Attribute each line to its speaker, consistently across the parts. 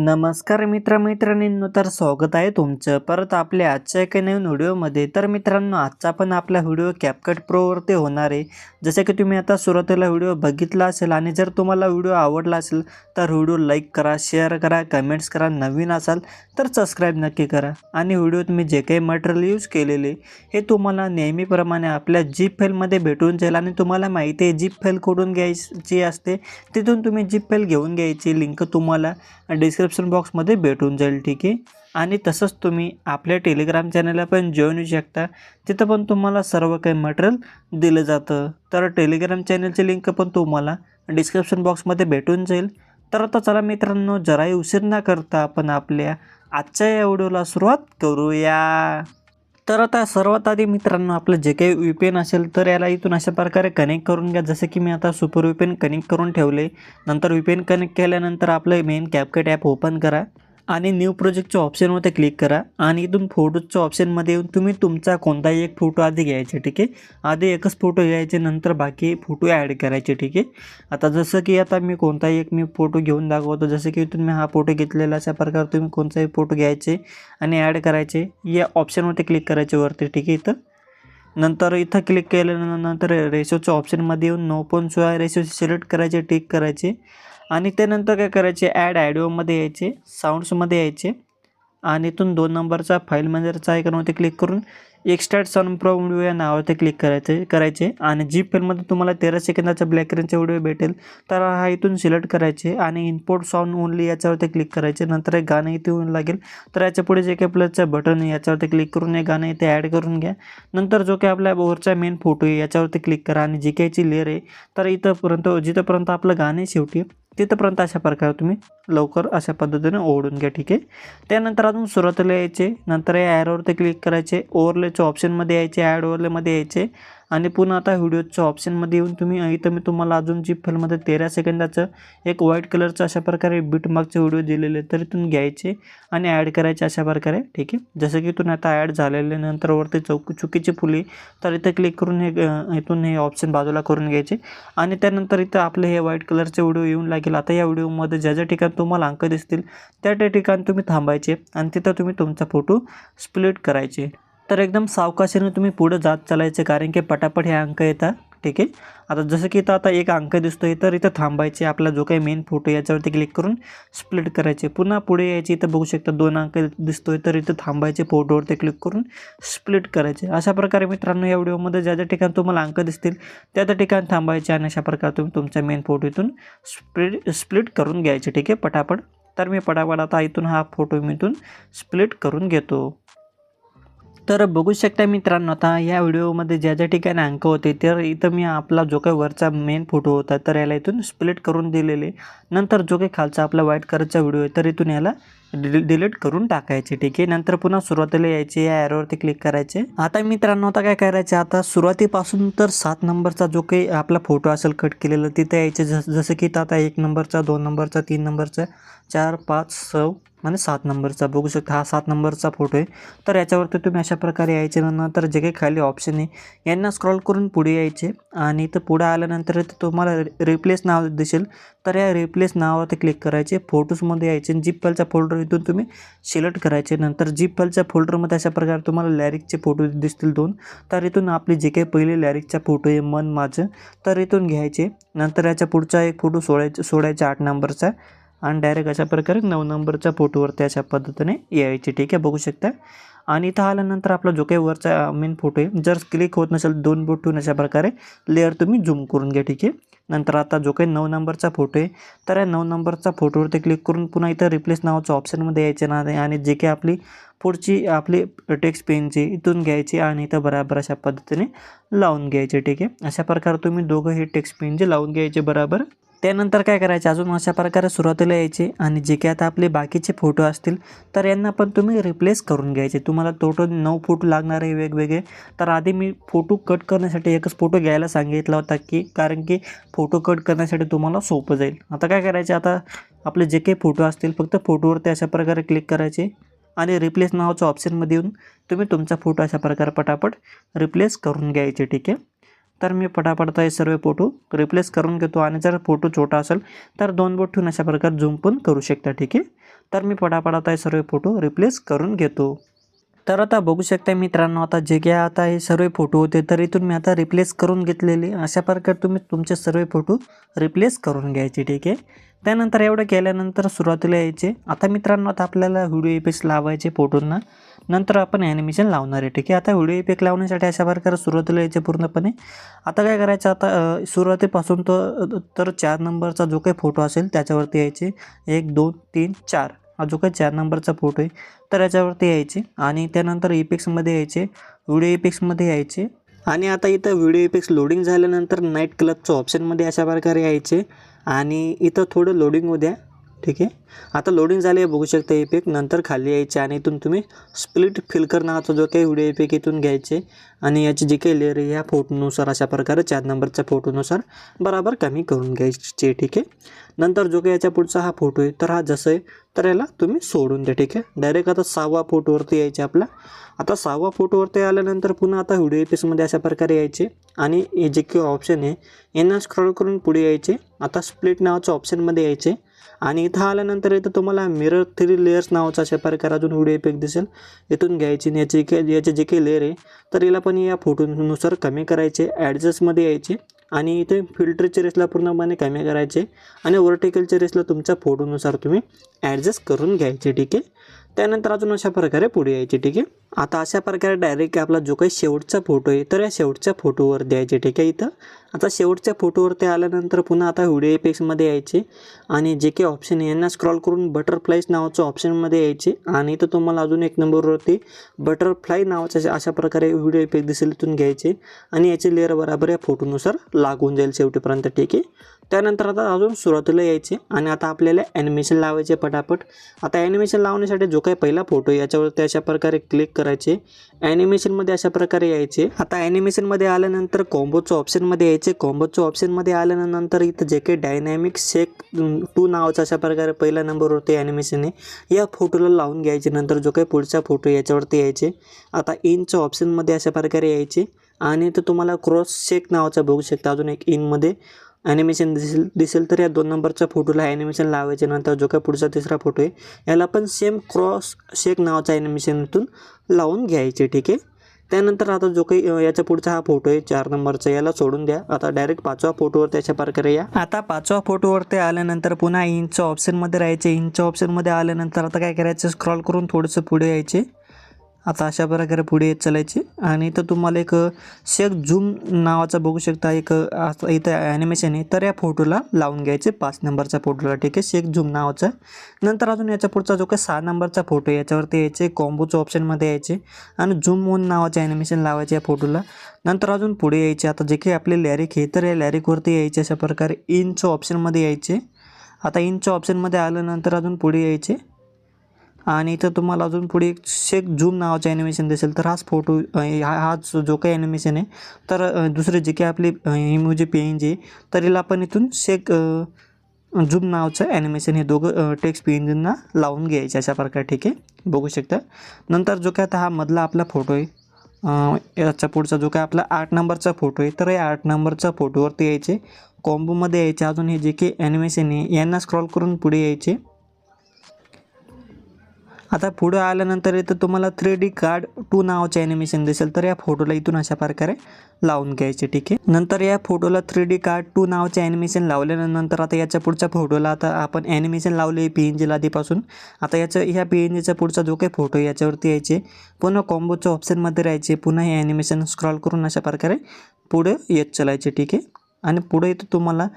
Speaker 1: नमस्कार मित्रमैत्रिणींनो तर स्वागत आहे तुमचं. परत आपल्या आजच्या एका नवीन व्हिडिओमध्ये. तर मित्रांनो आजचा पण आपला व्हिडिओ कॅपकट प्रोवरती होणार आहे. जसे की तुम्ही आता सुरुवातीला व्हिडिओ बघितला असेल आणि जर तुम्हाला व्हिडिओ आवडला असेल तर व्हिडिओ लाईक करा शेअर करा कमेंट्स करा नवीन असाल तर सबस्क्राईब नक्की करा. आणि व्हिडिओत मी जे काही मटेरियल यूज केलेले हे तुम्हाला नेहमीप्रमाणे आपल्या जीप फेलमध्ये भेटून जाईल आणि तुम्हाला माहिती आहे जीप फेल कुठून घ्यायची असते तिथून तुम्ही जीप फेल घेऊन घ्यायची. लिंक तुम्हाला डिस्क्रिप्शन बॉक्समध्ये भेटून जाईल ठीक आहे? आणि तसंच तुम्ही आपल्या टेलिग्राम चॅनलला पण जॉईन होऊ शकता. तिथं पण तुम्हाला सर्व काही मटेरियल दिलं जातं. तर टेलिग्राम चॅनलची लिंक पण तुम्हाला डिस्क्रिप्शन बॉक्समध्ये भेटून जाईल. तर आता चला मित्रांनो जराही उशीर न करता आपण आपल्या आजच्या या व्हिडिओला सुरुवात करूया. तर आता सर्वात आधी मित्रांनो आपलं जे काही व्ही पी एन असेल तर याला इथून अशा प्रकारे कनेक्ट करून घ्या. जसं की मी आता सुपर व्ही कनेक्ट करून ठेवले नंतर व्ही पी एन कनेक्ट केल्यानंतर आपलं मेन कॅपकेट ॲप ओपन करा. आणि न्यू प्रोजेक्टच्या ऑप्शनमध्ये क्लिक करा. आणि इथून फोटोच्या ऑप्शनमध्ये येऊन तुम्ही तुमचा कोणताही एक फोटो आधी घ्यायचे ठीक आहे? आधी एकच फोटो घ्यायचे नंतर बाकी फोटो ॲड करायचे ठीक आहे? आता जसं की आता मी कोणताही एक मी फोटो घेऊन दाखवतो. जसं की इथून मी हा फोटो घेतलेला अशा प्रकारे तुम्ही कोणताही फोटो घ्यायचे आणि ॲड करायचे या ऑप्शनवरती क्लिक करायचे वरती ठीक आहे इथं? नंतर इथं क्लिक केल्यानंतर रेशोच्या ऑप्शनमध्ये येऊन नो पॉईंट सोळा रेशो सिलेक्ट करायचे टिक करायचे. आणि त्यानंतर काय करायचे? ॲड ॲडिओमध्ये यायचे साऊंड्समध्ये यायचे. आणि इथून दोन नंबरचा फाईल मॅनेजरचा आयकॉनवरती क्लिक करून एक्स्ट्राट साऊंड प्रो व्हिडिओ या नावावरती क्लिक करायचे करायचे. आणि जी फिल्ममध्ये तुम्हाला तेरा सेकंदाचा ब्लॅक रेंजचा व्हिडिओ भेटेल. तर हा इथून सिलेक्ट करायचे आणि इनपोर्ट साऊंड ओनली याच्यावरती क्लिक करायचे. नंतर एक गाणं इथे येऊन लागेल. तर याच्यापुढे जे काही प्लसचं बटन आहे याच्यावरती क्लिक करून हे गाणं इथे ॲड करून घ्या. नंतर जो काही आपल्या वरचा मेन फोटो आहे याच्यावरती क्लिक करा. आणि जी काहीची लेअर आहे तर इथंपर्यंत जिथंपर्यंत आपलं गाणं शेवटी तिथंपर्यंत अशा प्रकारे तुम्ही लवकर अशा पद्धतीने ओढून घ्या ठीक आहे? त्यानंतर अजून सुरुवातीला यायचे नंतर या ॲरोवरती क्लिक करायचे ओव्हरलेच्या ऑप्शनमध्ये यायचे ॲड ओव्हरलेमध्ये यायचे आणि पुन्हा आता व्हिडिओच्या ऑप्शनमध्ये येऊन तुम्ही इथं मी तुम्हाला अजून जी फिल्ममध्ये तेरा सेकंदाचं एक व्हाईट कलरचं अशा प्रकारे बीटमार्कचे व्हिडिओ दिलेले तर इथून घ्यायचे आणि ॲड करायचे अशा प्रकारे ठीक आहे? जसं की इथून आता ॲड झालेले नंतर वरती चौक चुकीची फुली तर इथं क्लिक करून हे इथून हे ऑप्शन बाजूला करून घ्यायचे. आणि त्यानंतर इथं आपले हे व्हाईट कलरचे व्हिडिओ येऊन लागेल. आता या व्हिडिओमध्ये ज्या ज्या ठिकाणी तुम्हाला अंक दिसतील त्या त्या ठिकाणी तुम्ही थांबायचे आणि तिथं तुम्ही तुमचा फोटो स्प्लिट करायचे. तर एकदम सावकाशीनं तुम्ही पुढं जात चालायचे कारण की पटापट हे अंक येतात. ठीक आहे? आता जसं की इथं आता एक अंक दिसतोय तर इथं थांबायचे. आपला जो काही मेन फोटो याच्यावरती क्लिक करून स्प्लिट करायचे. पुन्हा पुढे यायचे इथं बघू शकता दोन अंक दिसतोय तर इथं थांबायचे फोटोवरती क्लिक करून स्प्लिट करायचे. अशा प्रकारे मित्रांनो या व्हिडिओमध्ये ज्या ज्या ठिकाणी तुम्हाला अंक दिसतील त्या त्या ठिकाणी थांबायचे आणि अशा प्रकारे तुम्ही तुमचा मेन फोटो इथून स्प्लिट स्प्लिट करून घ्यायचे. ठीक आहे? पटापट. तर मी पटापट आता इथून हा फोटो मी इथून स्प्लिट करून घेतो. तर बघू शकता मित्रांनो आता या व्हिडिओमध्ये ज्या ज्या ठिकाणी अंक होते तर इथं मी आपला जो काही वरचा मेन फोटो होता तर याला इथून स्प्लिट करून दिलेले. नंतर जो काही खालचा आपला व्हाईट कलरचा व्हिडिओ आहे तर इथून याला डि डिलीट करून टाकायचे ठीक आहे? नंतर पुन्हा सुरुवातीला यायचे या ॲरोवरती क्लिक करायचे. आता मित्रांनो आता काय करायचे? आता सुरुवातीपासून तर सात नंबरचा जो काही आपला फोटो असेल कट केलेला तिथं यायचे जसं की आता एक नंबरचा दोन नंबरचा तीन नंबरचा चार पाच सहा म्हणजे सात नंबरचा बघू शकता हा सात नंबरचा फोटो आहे. तर याच्यावरती तुम्ही अशा प्रकारे यायचे नंतर जे काही खाली ऑप्शन आहे यांना स्क्रॉल करून पुढे यायचे. आणि इथं पुढे आल्यानंतर तुम्हाला रिप्लेस नाव दिसेल. तर या रिप्लेस नावावरती क्लिक करायचे. फोटोजमध्ये यायचे. जीप फाईलचा फोल्डर इथून तुम्ही सिलेक्ट करायचे. नंतर जीप फाईलच्या फोल्डरमध्ये अशा प्रकारे तुम्हाला लॅरिकचे फोटो दिसतील दोन. तर इथून आपले जे काही पहिले लॅरिकचा फोटो आहे मन माझं तर इथून घ्यायचे. नंतर याच्या पुढचा एक फोटो सोडायचा सोडायचा आठ नंबरचा. आणि डायरेक्ट अशा प्रकारे नऊ नंबरच्या फोटोवरती अशा पद्धतीने यायचे. ठीक आहे? बघू शकता. आणि इथं आल्यानंतर आपला जो काही वरचा मेन फोटो आहे जर क्लिक होत नसेल दोन बोट ठेवून अशा प्रकारे लेअर तुम्ही झूम करून घ्या. ठीक आहे? नंतर आता जो काही नऊ नंबरचा फोटो आहे तर या नऊ नंबरचा फोटोवरती क्लिक करून पुन्हा इथं रिप्लेस नावाचं ऑप्शनमध्ये यायचे ना आणि जे काही आपली पुढची आपली टेक्स्ट पेनची इथून घ्यायची आणि इथं बराबर अशा पद्धतीने लावून घ्यायचे. ठीक आहे? अशा प्रकारे तुम्ही दोघं हे टेक्स्ट पेनचे लावून घ्यायचे बराबर त्यानंतर काय करायचे? अजून अशा प्रकारे सुरुवातीला यायचे आणि जे काही आता आपले बाकीचे फोटो असतील तर यांना पण तुम्ही रिप्लेस करून घ्यायचे. तुम्हाला टोटल नऊ फोटो लागणार आहे वेगवेगळे. तर आधी मी फोटो कट करण्यासाठी एकच फोटो घ्यायला सांगितला होता की कारण की फोटो कट करण्यासाठी तुम्हाला सोपं जाईल. आता काय करायचे? आता आपले जे काही फोटो असतील फक्त फोटोवरती अशा प्रकारे क्लिक करायचे आणि रिप्लेस नावाचं ऑप्शनमध्ये येऊन तुम्ही तुमचा फोटो अशा प्रकारे पटापट रिप्लेस करून घ्यायचे ठीक आहे? तर मी पटापटता हे सर्व फोटो रिप्लेस करून घेतो आणि जर फोटो छोटा असेल तर दोन बोट ठेवून अशा प्रकारे झूम पण करू शकता ठीक आहे? तर मी पटापटात हे सर्व फोटो रिप्लेस करून घेतो. तर आता बघू शकता मित्रांनो आता जे काय आता हे सर्व फोटो होते तर इथून मी आता रिप्लेस करून घेतलेले. अशा प्रकारे तुम्ही तुमचे सर्व फोटो रिप्लेस करून घ्यायचे ठीक आहे? त्यानंतर एवढं केल्यानंतर सुरुवातीला यायचे. आता मित्रांनो आता आपल्याला व्हिडिओ इफेक्ट लावायचे फोटोंना नंतर आपण ॲनिमेशन लावणार आहे ठीक आहे? आता व्हिडिओ इफेक्ट लावण्यासाठी अशा प्रकारे सुरुवातीला यायचे पूर्णपणे. आता काय करायचं? आता सुरुवातीपासून तो तर चार नंबरचा जो काही फोटो असेल त्याच्यावरती यायचे. एक दोन तीन चार. हा जो काही चार नंबरचा फोटो आहे तर याच्यावरती यायचे आणि त्यानंतर इपेक्समध्ये यायचे व्हिडिओ इफेक्ट्समध्ये यायचे आणि आता इथं व्हिडिओ इफेक्ट्स लोडिंग झाल्यानंतर नाईट क्लबचं ऑप्शनमध्ये अशा प्रकारे यायचे आणि इथं थोडं लोडिंग होऊ द्या. ठीक आहे? आता लोडिंग झाले बघू शकता इफेक्ट नंतर खाली यायचे आणि इथून तुम्ही स्प्लिट फिल्कर नावाचा जो काही व्हिडिओ इफेक्ट इथून घ्यायचे आणि याची जी काही लेअर आहे ह्या फोटोनुसार अशा प्रकारे चार नंबरच्या फोटोनुसार बराबर कमी करून घ्यायचे ठीक आहे? नंतर जो काही याच्या पुढचा हा फोटो आहे तर हा जसं आहे तर याला तुम्ही सोडून द्या ठीक आहे? डायरेक्ट आता सहावा फोटोवरती यायचे आपला. आता सहावा फोटोवरती आल्यानंतर पुन्हा आता व्हिडिओ इफेक्ट्समध्ये अशा प्रकारे यायचे आणि हे जे काही ऑप्शन आहे यांना स्क्रॉल करून पुढे यायचे. आता स्प्लिट नावाच्या ऑप्शनमध्ये यायचे. आणि इथं आल्यानंतर इथं तुम्हाला मिरर थ्री लेयर्स नावाचा अशा प्रकार अजून व्हिडिओ इफेक्ट दिसेल. इथून घ्यायची आणि याचे काही याचे जे काही लेअर आहे तर याला पण या फोटोनुसार कमी करायचे ॲडजस्टमध्ये यायचे आणि इथे फिल्टरच्या रेसला पूर्णपणे कमी करायचे आणि वर्टिकलच्या रेसला तुमच्या फोटोनुसार तुम्ही ॲडजस्ट करून घ्यायचे ठीक आहे? त्यानंतर अजून अशा प्रकारे पुढे यायचे ठीक आहे? आता अशा प्रकारे डायरेक्ट आपला जो काही शेवटचा फोटो आहे तर या शेवटच्या फोटोवर द्यायचे ठीक आहे? इथं आता शेवटच्या फोटोवरती आल्यानंतर पुन्हा आता व्हिडिओ इफेक्समध्ये यायचे आणि जे काही ऑप्शन आहे यांना स्क्रॉल करून बटरफ्लाईज नावाचं ऑप्शनमध्ये यायचे. आणि तर तुम्हाला अजून एक नंबरवरती बटरफ्लाय नावाच्या अशा प्रकारे व्हिडिओ इफेक्ट दिसेल तिथून घ्यायचे. आणि याचे लेअर बराबर या फोटोनुसार लागून जाईल शेवटीपर्यंत ठीक आहे? त्यानंतर आता अजून सुरुवातीला यायचे. आणि आता आपल्याला ॲनिमेशन लावायचे पटापट. आता ॲनिमेशन लावण्यासाठी जो काही पहिला फोटो आहे याच्यावरती अशा प्रकारे क्लिक करायचे. ॲनिमेशनमध्ये अशा प्रकारे यायचे. आता ॲनिमेशनमध्ये आल्यानंतर कॉम्बोचं ऑप्शनमध्ये यायचे. याचे कॉम्बोच्या ऑप्शनमध्ये आल्यानंतर इथं जे काही डायनॅमिक शेक टू नावाचा अशा प्रकारे पहिला नंबरवरती ॲनिमेशन आहे. या फोटोला लावून घ्यायचे नंतर जो काही पुढचा फोटो याच्यावरती यायचे. आता इनच्या ऑप्शनमध्ये अशा प्रकारे यायचे. आणि तर तुम्हाला क्रॉस शेक नावाचा बघू शकता अजून एक इनमध्ये ॲनिमेशन दिसेल दिसेल तर या दोन नंबरच्या फोटोला ॲनिमेशन लावायचे नंतर जो काही पुढचा तिसरा फोटो आहे याला पण सेम क्रॉस शेक नावाचा ॲनिमेशनतून लावून घ्यायचे ठीक आहे? त्यानंतर आता जो काही याचा याच्या पुढचा हा फोटो आहे चार नंबरचा याला सोडून द्या. आता डायरेक्ट पाचवा फोटोवर त्याच्या प्रकारे या. आता पाचवा फोटोवरती आल्यानंतर पुन्हा इंचच्या ऑप्शनमध्ये राहायचे. इंचच्या ऑप्शनमध्ये आल्यानंतर आता काय करायचं? स्क्रॉल करून थोडंसं पुढे यायचे. आता अशा प्रकारे पुढे येत चालायचे. आणि इथं तुम्हाला एक शेक झूम नावाचा बघू शकता एक असं इथं ॲनिमेशन आहे. तर या फोटोला लावून घ्यायचे पाच नंबरच्या फोटोला ठीक आहे शेक झूम नावाचा. नंतर अजून याच्या पुढचा जो काही सहा नंबरचा फोटो आहे याच्यावरती यायचे कॉम्बोच्या ऑप्शनमध्ये यायचे. आणि झूम ओन नावाचे ॲनिमेशन लावायचे या फोटोला नंतर अजून पुढे यायचे. आता जे काही आपले लॅरिक आहे तर या लॅरिकवरती यायचे अशा प्रकारे इनच्या ऑप्शनमध्ये यायचे. आता इनच्या ऑप्शनमध्ये आल्यानंतर अजून पुढे यायचे. आणि इथं तुम्हाला अजून पुढे एक शेक झूम नावाचं ॲनिमेशन दिसेल. तर हाच फोटो हा हाच जो काही ॲनिमेशन आहे. तर दुसरे जे काही आपली इमोजी पेन जे तर हिला आपण इथून शेक झूम नावचं ॲनिमेशन हे दोघं टेक्स्ट पेंजना लावून घ्यायचे अशा प्रकारे ठीक आहे? बघू शकता. नंतर जो काय आता हा मधला आपला फोटो आहे याचा पुढचा जो काय आपला आठ नंबरचा फोटो आहे तर या आठ नंबरच्या फोटोवरती यायचे. कॉम्बोमध्ये यायचे. अजून हे जे काही ॲनिमेशन आहे यांना स्क्रॉल करून पुढे यायचे. आता पुढं आल्यानंतर इथं तुम्हाला थ्री डी कार्ड टू नावाचे ॲनिमेशन दिसेल. तर या फोटोला इथून अशा प्रकारे लावून घ्यायचे ठीक आहे? नंतर या फोटोला थ्री डी कार्ड टू नावाचे ॲनिमेशन लावल्यानंतर आता याच्या पुढच्या फोटोला आता आपण ॲनिमेशन लावले पी एन जीला आधीपासून. आता याचं ह्या पी एन जीचा पुढचा जो काही फोटो याच्यावरती यायचे. पुन्हा कॉम्बोच्या ऑप्शनमध्ये राहायचे. पुन्हा हे ॲनिमेशन स्क्रॉल करून अशा प्रकारे पुढे येत चलायचे ठीक आहे? आणि पुढे इथं तुम्हाला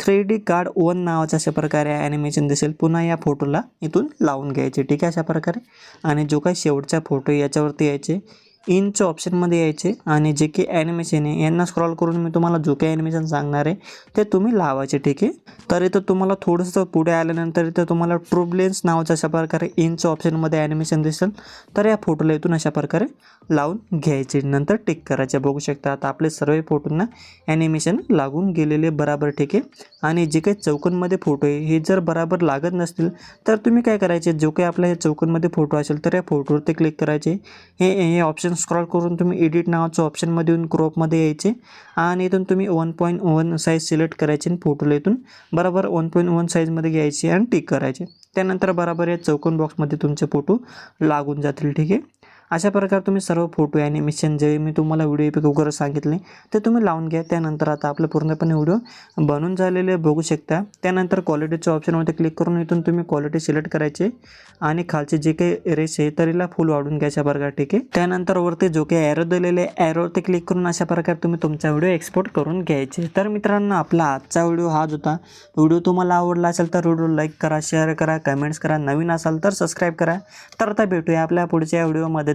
Speaker 1: थ्री डी कार्ड वन नावाच्या अशा प्रकारे ॲनिमेशन दिसेल. पुन्हा या फोटोला इथून लावून घ्यायचे. ठीक आहे? अशा प्रकारे. आणि जो काही शेवटचा फोटो याच्यावरती यायचे. इनच्या ऑप्शनमध्ये यायचे आणि जे काही ॲनिमेशन आहे यांना स्क्रॉल करून मी तुम्हाला जो काही ॲनिमेशन सांगणार आहे ते तुम्ही लावायचे ठीक आहे? तर इथं तुम्हाला थोडंसं पुढे आल्यानंतर इथं तुम्हाला ट्रुबलेन्स नावाचं अशा प्रकारे इनच्या ऑप्शनमध्ये ॲनिमेशन दिसेल. तर या फोटोला इथून अशा प्रकारे लावून घ्यायचे. नंतर टिक करायचे. बघू शकता आता आपले सर्व फोटोंना ॲनिमेशन लागून गेलेले बराबर ठीक आहे? आणि जे काही चौकनमध्ये फोटो आहे हे जर बराबर लागत नसतील तर तुम्ही काय करायचे? जो काही आपल्या हे चौकनमध्ये फोटो असेल तर या फोटोवरती क्लिक करायचे. हे हे ऑप्शन स्क्रॉल करून तुम्ही एडिट नावाचं ऑप्शनमध्ये येऊन क्रॉपमध्ये यायचे. आणि इथून तुम्ही one point one size select करायचे आणि फोटोला इथून बरोबर वन पॉईंट वन साईजमध्ये घ्यायचे आणि टिक करायचे. त्यानंतर बराबर या चौकोन बॉक्समध्ये तुमचे फोटो लागून जातील ठीक आहे? अशा प्रकारे तुम्ही सर्व फोटो ॲनिमेशन जे मी तुम्हाला व्हिडिओ पिक वगैरे सांगितले ते तुम्ही लावून घ्या. त्यानंतर आता आपलं पूर्णपणे व्हिडिओ बनून झालेले बघू शकता. त्यानंतर क्वालिटीच्या ऑप्शनमध्ये क्लिक करून इथून तुम्ही क्वालिटी सिलेक्ट करायचे आणि खालचे जे काही रेस आहे तरीला फुल वाढून घ्यायच्या प्रकारे ठीक आहे? त्यानंतर वरती जो काही ॲरो दिलेले ॲरोवरती क्लिक करून अशा प्रकारे तुम्ही तुमचा व्हिडिओ एक्सपोर्ट करून घ्यायचे. तर मित्रांनो आपला आजचा व्हिडिओ हाच होता. व्हिडिओ तुम्हाला आवडला असेल तर व्हिडिओ लाईक करा शेअर करा कमेंट्स करा. नवीन असाल तर सबस्क्राईब करा. तर आता भेटूया आपल्या पुढच्या व्हिडिओमध्ये.